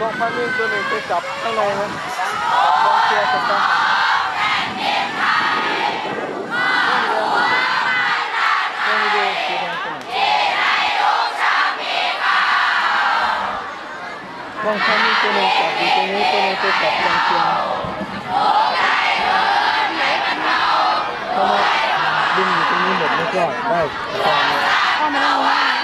กองพันนี่ตัวหนึ่งไปจับข้างในนะกองเชียร์กับกองยังไม่ดูสีแดงตัวไหนกองพันนี่ตัวหนึ่งจับอยู่ตรงนี้ตัวหนึ่งไปจับกองเชียร์ถ้ามาดึงอยู่ตรงนี้หมดไม่ก็ได้ตอนนี้นี่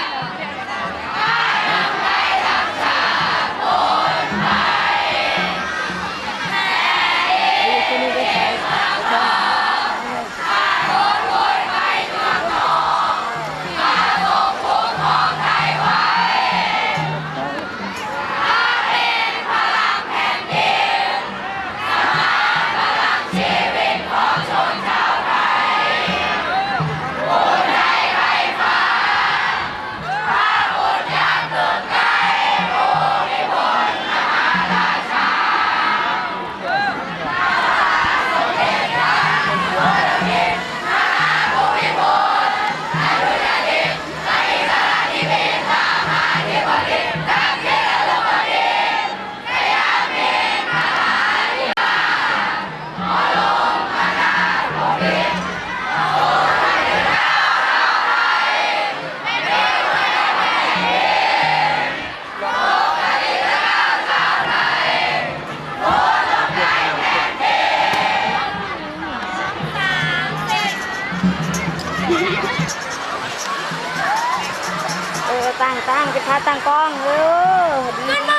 จะพาตั้งกล้องเออดี